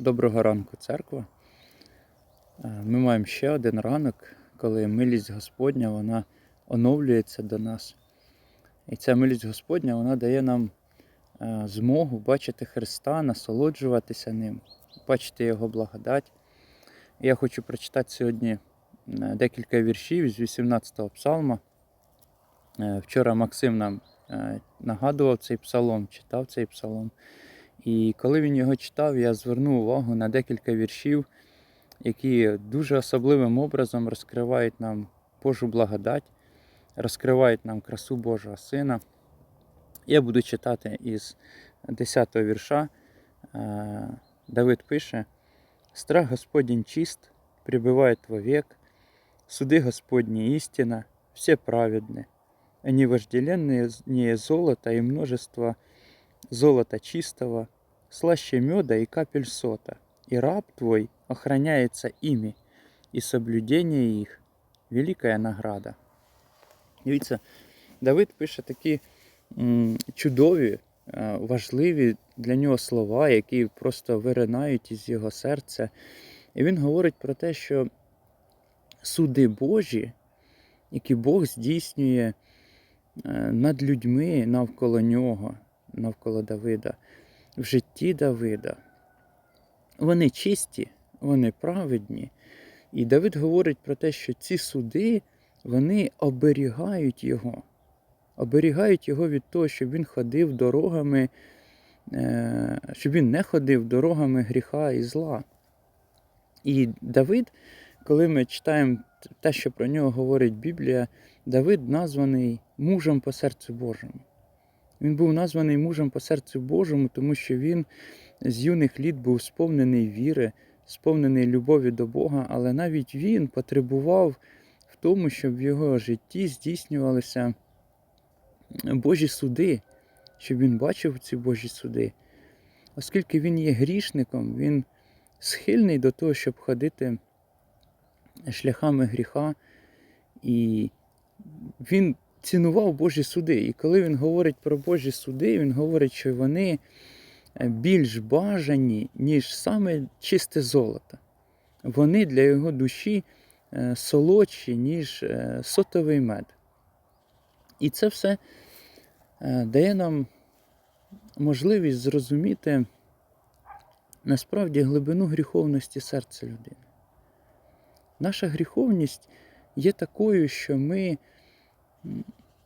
Доброго ранку, церква. Е, Ми маємо ще один ранок, коли милість Господня вона оновлюється до нас. І ця милість Господня вона дає нам е, змогу бачити Христа, насолоджуватися ним, бачити Його благодать. Я хочу прочитати сьогодні е, декілька віршів з 18-го псалма. Вчора Максим нам нагадував цей псалом, читав цей псалом. І коли він його читав, я звернув увагу на декілька віршів, які дуже особливим образом розкривають нам Божу благодать, розкривають нам красу Божого Сина. Я буду читати із 10 го вірша. Е, Давид пише: Страх Господень чист, пребывает вовек, суды Господни истина, все праведны. Они вожделенные золото и множество золота чистого, слаще меда и капель сота, и раб твой охраняется ими, и соблюдение их – великая награда. Дивіться, Давид пише такі чудові, важливі для нього слова, які просто виринають із його серця. І він говорить про те, що суди Божі, які Бог здійснює над людьми навколо нього, навколо Давида, в житті Давида. Вони чисті, вони праведні. І Давид говорить про те, що ці суди вони оберігають його, оберігають його від того, щоб він ходив дорогами, е, щоб він не ходив дорогами гріха і зла. І Давид, коли ми читаємо те, що про нього говорить Біблія, Давид названий мужем по серцю Божому. Він був названий мужем по серцю Божому, тому що він з юних літ був сповнений віри, сповнений любові до Бога, але навіть він потребував в тому, щоб в його житті здійснювалися Божі суди, щоб він бачив ці Божі суди. Оскільки він є грішником, він схильний до того, щоб ходити шляхами гріха, і він цінував Божі суди. І коли він говорить про Божі суди, він говорить, що вони більш бажані, ніж саме чисте золото. Вони для його душі е, солодші, ніж е, сотовий мед. І це все е, дає нам можливість зрозуміти насправді глибину гріховності серця людини. Наша гріховність є такою, що ми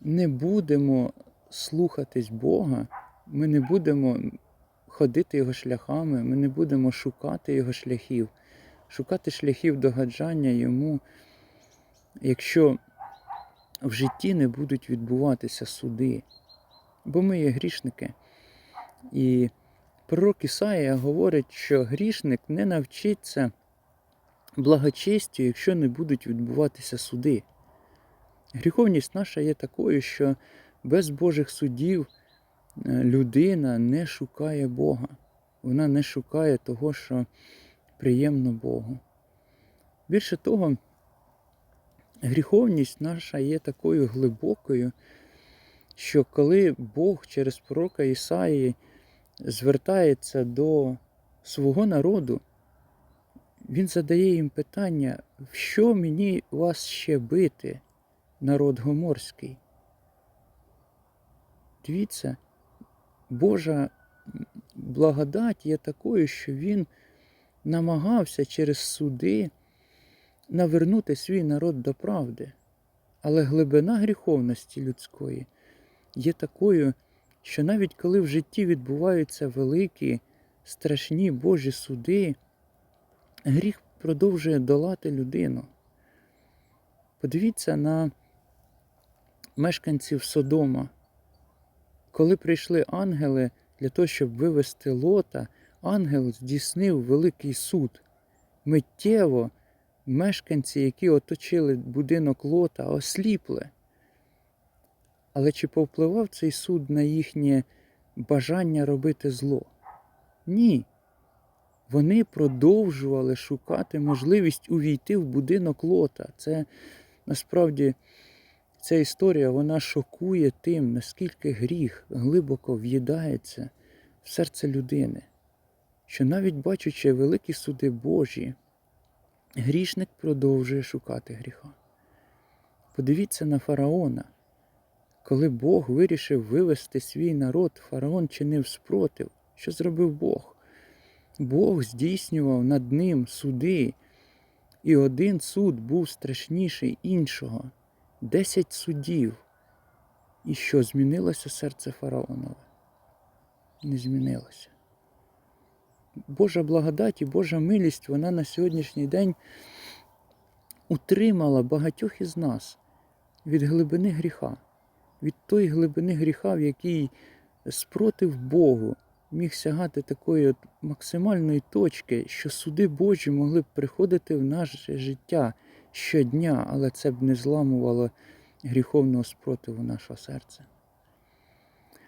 не будемо слухатись Бога, ми не будемо ходити Його шляхами, ми не будемо шукати Його шляхів, шукати шляхів догаджання Йому, якщо в житті не будуть відбуватися суди. Бо ми є грішники. І пророк Ісаїя говорить, що грішник не навчиться благочестю, якщо не будуть відбуватися суди. Гріховність наша є такою, що без Божих судів людина не шукає Бога. Вона не шукає того, що приємно Богу. Більше того, гріховність наша є такою глибокою, що коли Бог через пророка Ісаї звертається до свого народу, Він задає їм питання, в що мені вас ще бити, народ гоморський? Дивіться, Божа благодать є такою, що Він намагався через суди навернути свій народ до правди. Але глибина гріховності людської є такою, що навіть коли в житті відбуваються великі, страшні Божі суди, гріх продовжує долати людину. Подивіться на мешканців Содома. Коли прийшли ангели для того, щоб вивести лота, ангел здійснив великий суд. Миттєво мешканці, які оточили будинок лота, осліпли. Але чи повпливав цей суд на їхнє бажання робити зло? Ні. Вони продовжували шукати можливість увійти в будинок лота. Це насправді ця історія вона шокує тим, наскільки гріх глибоко в'їдається в серце людини. що навіть бачучи великі суди Божі, грішник продовжує шукати гріха. Подивіться на фараона. Коли Бог вирішив вивести свій народ, фараон чинив спротив. Що зробив Бог? Бог здійснював над ним суди, і один суд був страшніший іншого. Десять судів. І що змінилося серце фараонове? Не змінилося. Божа благодать і Божа милість, вона на сьогоднішній день утримала багатьох із нас від глибини гріха, від тої глибини гріха, в якій спротив Богу міг сягати такої от максимальної точки, що суди Божі могли б приходити в наше життя щодня, але це б не зламувало гріховного спротиву нашого серця.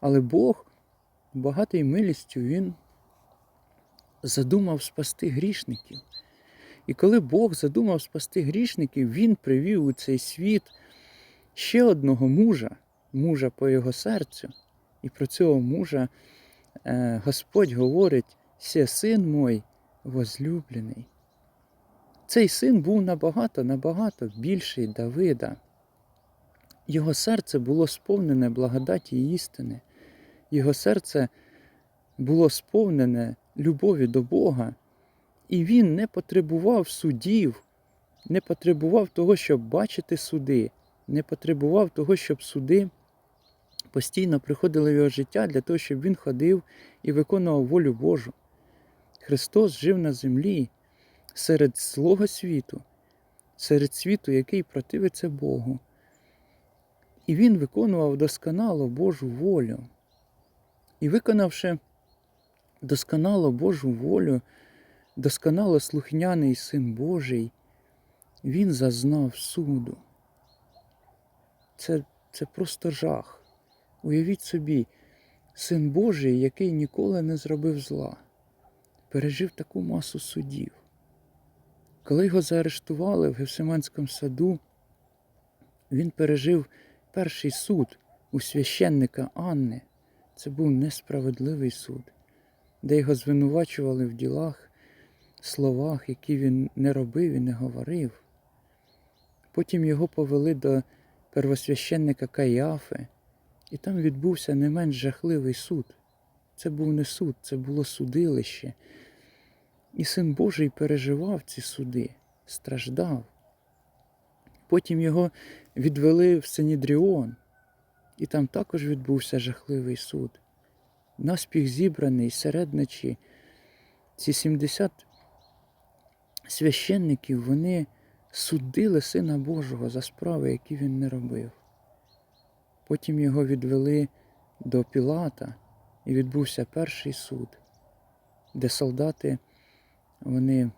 Але Бог, багатий милістю, Він задумав спасти грішників. І коли Бог задумав спасти грішників, Він привів у цей світ ще одного мужа, мужа по його серцю. І про цього мужа е, Господь говорить: «Се син мой возлюблений. Цей син був набагато, набагато більший Давида. Його серце було сповнене благодаті і істини. Його серце було сповнене любові до Бога, і він не потребував судів, не потребував того, щоб бачити суди, не потребував того, щоб суди постійно приходили в його життя для того, щоб він ходив і виконував волю Божу. Христос жив на землі серед злого світу, серед світу, який противиться Богу. І він виконував досконало Божу волю. І виконавши досконало Божу волю, досконало слухняний Син Божий, він зазнав суду. Це, це просто жах. Уявіть собі, Син Божий, який ніколи не зробив зла, пережив таку масу судів. Коли його заарештували в Гевсиманському саду, він пережив перший суд у священника Анни. Це був несправедливий суд, де його звинувачували в ділах, словах, які він не робив і не говорив. Потім його повели до первосвященника Каяфи, і там відбувся не менш жахливий суд. Це був не суд, це було судилище. І син Божий переживав ці суди, страждав. Потім його відвели в Синідріон, і там також відбувся жахливий суд. Наспіх зібраний серед ночі. Ці 70 священників вони судили Сина Божого за справи, які він не робив. Потім його відвели до Пілата, і відбувся перший суд, де солдати вони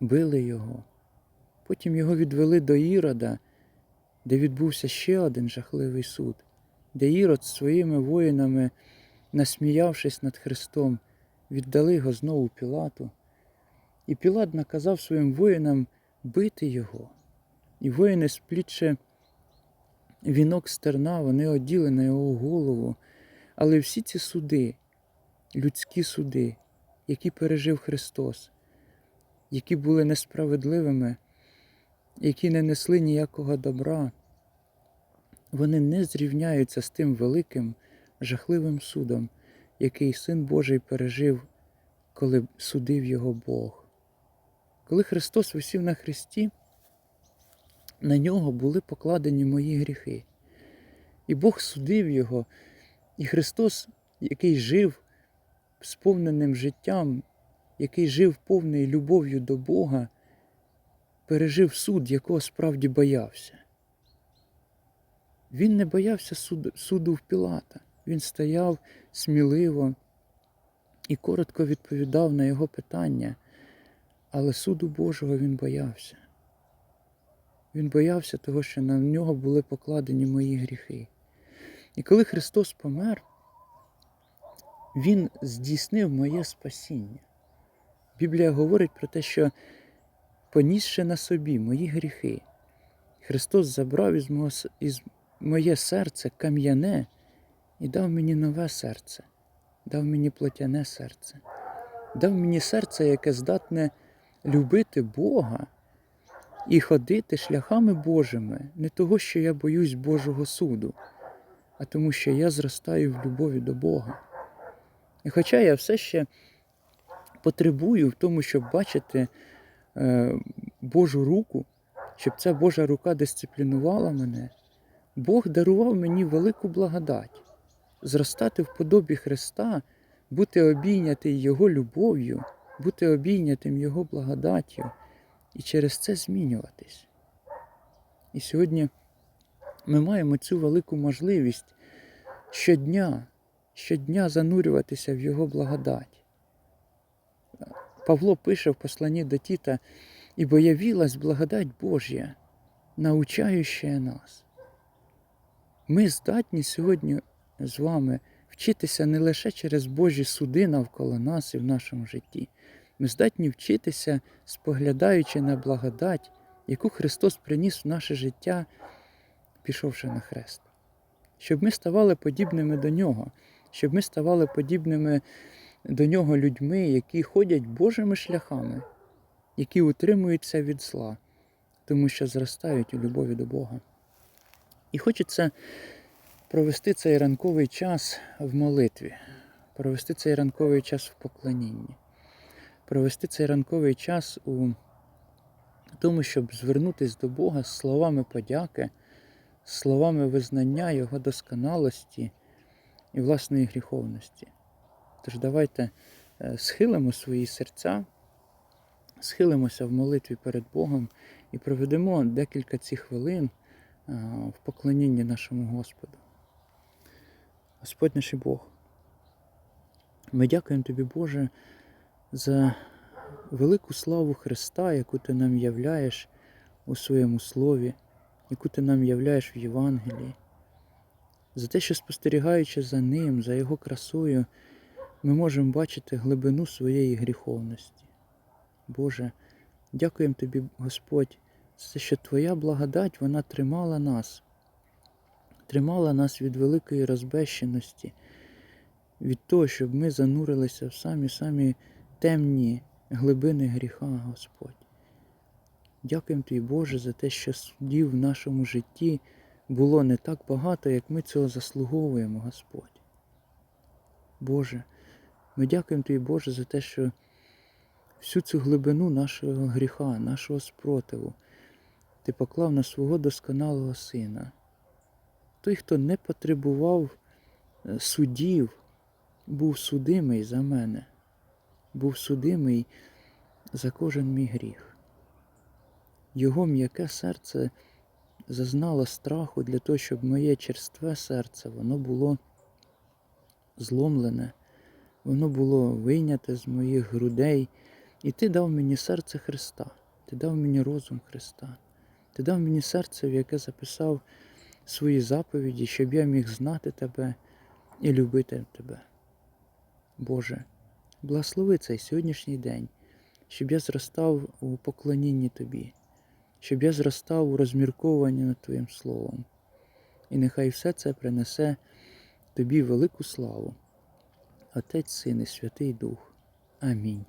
били його. Потім його відвели до Ірода, де відбувся ще один жахливий суд, де Ірод своїми воїнами, насміявшись над Христом, віддали його знову Пілату. І Пілат наказав своїм воїнам бити його. І воїни, сплітши вінок стерна, вони оділи на його голову. Але всі ці суди, людські суди, які пережив Христос, які були несправедливими, які не несли ніякого добра, вони не зрівняються з тим великим, жахливим судом, який Син Божий пережив, коли судив його Бог. Коли Христос висів на Христі, на нього були покладені мої гріхи. І Бог судив його, і Христос, який жив сповненим життям, який жив повною любов'ю до Бога, пережив суд, якого справді боявся. Він не боявся суду, суду в Пілата. Він стояв сміливо і коротко відповідав на його питання, але суду Божого він боявся. Він боявся того, що на нього були покладені мої гріхи. І коли Христос помер, Він здійснив моє спасіння. Біблія говорить про те, що понісши на собі мої гріхи, Христос забрав із, мого, із моє серце кам'яне і дав мені нове серце, дав мені плотяне серце. дав мені серце, яке здатне любити Бога і ходити шляхами Божими, не того, що я боюсь Божого суду, а тому, що я зростаю в любові до Бога. І хоча я все ще потребую в тому, щоб бачити е, Божу руку, щоб ця Божа рука дисциплінувала мене, Бог дарував мені велику благодать зростати в подобі Христа, бути обійнятий Його любов'ю, бути обійнятим Його благодаттю і через це змінюватись. І сьогодні ми маємо цю велику можливість щодня, щодня занурюватися в Його благодать. Павло пише в посланні до Тіта, «Ібо явилась благодать Божя, научаюча нас. Ми здатні сьогодні з вами вчитися не лише через Божі суди навколо нас і в нашому житті. Ми здатні вчитися, споглядаючи на благодать, яку Христос приніс в наше життя, пішовши на хрест. Щоб ми ставали подібними до Нього, щоб ми ставали подібними до Нього людьми, які ходять Божими шляхами, які утримуються від зла, тому що зростають у любові до Бога. І хочеться провести цей ранковий час в молитві, провести цей ранковий час в поклонінні, провести цей ранковий час у тому, щоб звернутися до Бога словами подяки, словами визнання Його досконалості і власної гріховності. Тож давайте е, схилимо свої серця, схилимося в молитві перед Богом і проведемо декілька цих хвилин е, в поклонінні нашому Господу. Господь наш Бог, ми дякуємо Тобі, Боже, за велику славу Христа, яку Ти нам являєш у своєму Слові, яку Ти нам являєш в Євангелії, за те, що спостерігаючи за Ним, за Його красою, ми можемо бачити глибину своєї гріховності. Боже, дякуємо Тобі, Господь, за те, що Твоя благодать вона тримала нас тримала нас від великої розбещеності, від того, щоб ми занурилися в самі-самі темні глибини гріха, Господь. Дякуємо Тобі, Боже, за те, що судів в нашому житті було не так багато, як ми цього заслуговуємо, Господь. Боже, ми дякуємо Тобі, Боже, за те, що всю цю глибину нашого гріха, нашого спротиву, Ти поклав на свого досконалого Сина. Той, хто не потребував е, судів, був судимий за мене, був судимий за кожен мій гріх. Його м'яке серце зазнало страху для того, щоб моє черстве серце воно було зломлене, воно було вийняте з моїх грудей, і ти дав мені серце Христа, ти дав мені розум Христа, ти дав мені серце, в яке записав свої заповіді, щоб я міг знати Тебе і любити Тебе. Боже, благослови цей сьогоднішній день, щоб я зростав у поклонінні Тобі, щоб я зростав у розмірковуванні над Твоїм Словом. І нехай все це принесе Тобі велику славу, Отець, Син і Святий Дух. Амінь.